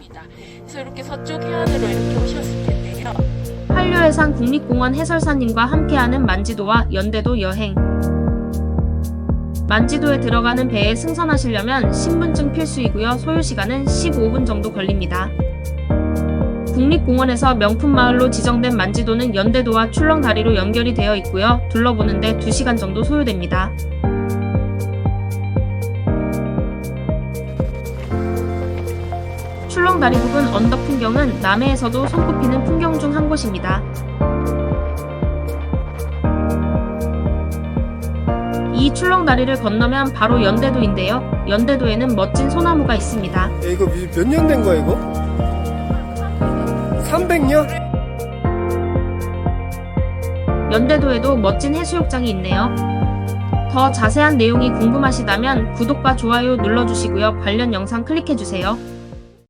있습니다. 그래서 이렇게 서쪽 해안으로 이렇게 오셨을 텐데요. 한류해상 국립공원 해설사님과 함께하는 만지도와 연대도 여행. 만지도에 들어가는 배에 승선하시려면 신분증 필수이고요. 소요 시간은 15분 정도 걸립니다. 국립공원에서 명품 마을로 지정된 만지도는 연대도와 출렁다리로 연결이 되어 있고요. 둘러보는데 2시간 정도 소요됩니다. 출렁다리 부근 언덕 풍경은 남해에서도 손꼽히는 풍경 중 한 곳입니다. 이 출렁다리를 건너면 바로 연대도인데요. 연대도에는 멋진 소나무가 있습니다. 야, 이거 몇 년 된 거야 이거? 300년? 연대도에도 멋진 해수욕장이 있네요. 더 자세한 내용이 궁금하시다면 구독과 좋아요 눌러주시고요. 관련 영상 클릭해주세요.